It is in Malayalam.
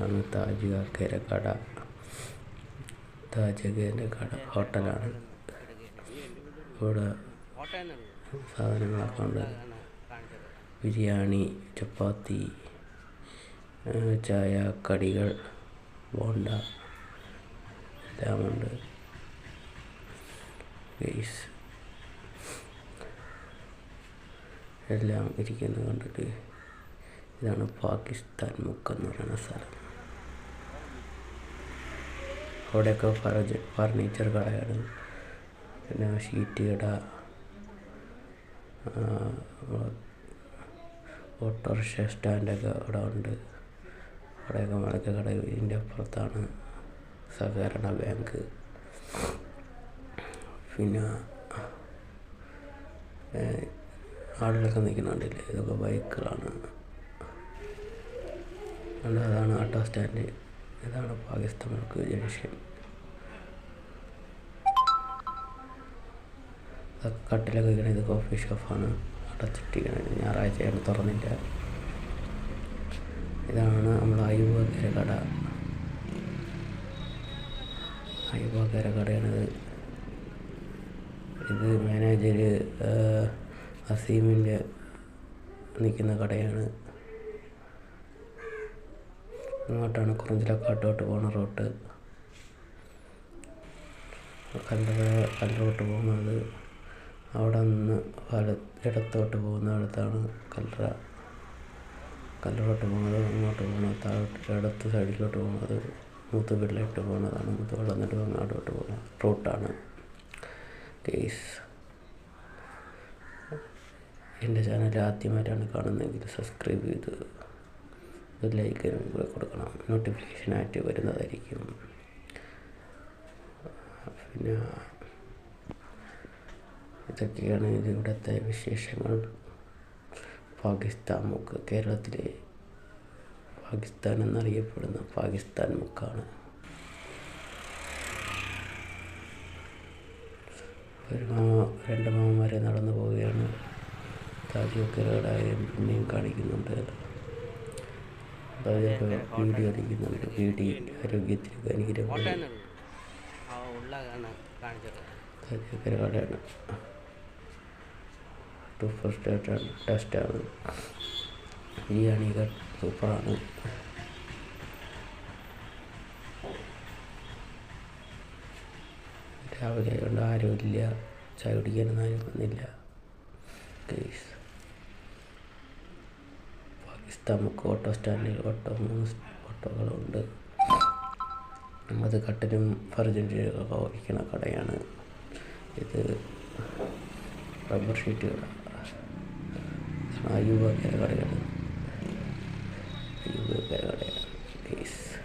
ആണ് താജ് കര കട. താജ് കട. ഹോട്ടലാണ്. ഇവിടെ സാധനങ്ങളൊക്കെ ഉണ്ട്. ബിരിയാണി ചപ്പാത്തി ചായ കടികൾ ബോണ്ട എല്ലാമുണ്ട്. ഗൈസ് എല്ലാം ഇരിക്കുന്നത് കണ്ടിട്ട് ഇതാണ് പാകിസ്ഥാൻ മുക്കെന്ന് പറയുന്ന സ്ഥലം. അവിടെയൊക്കെ ഫർജ് ഫർണിച്ചർ കടയാണ് പിന്നെ ഷീറ്റ് കട ഓട്ടോറിക്ഷ സ്റ്റാൻഡൊക്കെ അവിടെ ഉണ്ട്. അവിടെയൊക്കെ കട ഇതിന്റെ അപ്പുറത്താണ് സഹകരണ ബാങ്ക്. പിന്നെ ആളുകളൊക്കെ നിൽക്കുന്നുണ്ടല്ലേ? ഇതൊക്കെ ബൈക്കുകളാണ്. അതാണ് ഓട്ടോ സ്റ്റാൻഡ്. ഇതാണ് പാകിസ്ഥാനുകൾക്ക് ജംഗ്ഷൻ കട്ടിലൊക്കെ ഇങ്ങനെ ഇത് കോഫി ഷോപ്പാണ് അടച്ചിട്ടിരിക്കണത് ഞായറാഴ്ചയാണ് തുറന്നില്ല. ഇതാണ് നമ്മുടെ അയ്യൂബക്കര കട അയ്യൂബക്കര കടയാണിത് ഇത് മാനേജർ അസീമിന്റെ നിൽക്കുന്ന കടയാണ്. ഇങ്ങോട്ടാണ് കുറിഞ്ചിലക്കാട്ടോട്ട് പോണ റൂട്ട്. കല്ലറ കല്ലറോട്ട് പോകുന്നത് അവിടെ നിന്ന് വല ഇടത്തോട്ട് പോകുന്നിടത്താണ് കല്ലറ. കല്ലറോട്ട് പോകുന്നത് അങ്ങോട്ട് പോകുന്നത് താഴോട്ട് ഇടത്ത് സൈഡിലോട്ട് പോകുന്നത് മൂത്ത് പിള്ളയിട്ട് പോകുന്നതാണ്. മൂത്ത് മുത്തുവെള്ളം നെടുവങ്ങാടോട്ട് പോകുന്ന റൂട്ടാണ്. കേസ് എന്റെ ചാനൽ ആദ്യമായിട്ടാണ് കാണുന്നതെങ്കിൽ സബ്സ്ക്രൈബ് ചെയ്ത് ഒരു ലൈക്ക് കൂടെ കൊടുക്കണം. നോട്ടിഫിക്കേഷനായിട്ട് വരുന്നതായിരിക്കും. പിന്നെ ഇതൊക്കെയാണ് ഇത് ഇവിടുത്തെ വിശേഷങ്ങൾ. പാകിസ്ഥാൻ മുക്ക് കേരളത്തിലെ പാകിസ്ഥാൻ എന്നറിയപ്പെടുന്ന പാകിസ്ഥാൻ മുക്കാണ്. ഒരു മാമ രണ്ട് മാമന്മാരെ നടന്നു പോവുകയാണ്. താജുക്കരടായും പിന്നെയും കാണിക്കുന്നുണ്ട്. താജൊക്കെ വീഡിയോ അടിക്കുന്നുണ്ട് വീഡിയോ ആരോഗ്യത്തിന് താജുക്കര കടയാണ് സൂപ്പർ ടെസ്റ്റാണ് ബിരിയാണികൾ സൂപ്പറാണ്. രാവിലെ കൊണ്ട് ആരുമില്ല. ചായ കുടിക്കാനൊന്നും ആരും വന്നില്ല. ഗൈസ് നമുക്ക് ഓട്ടോ സ്റ്റാൻഡിൽ ഓട്ടോ മൂന്ന് ഓട്ടോകളുണ്ട്. അത് കട്ടനും ഫർജന്റിയൊക്കെ വിൽക്കുന്ന കടയാണ്. ഇത് റബ്ബർ ഷീറ്റ് കട അയ്യൂബക്കര കടയാണ്. അയ്യൂബക്കര കടയാണ്. പ്ലീസ്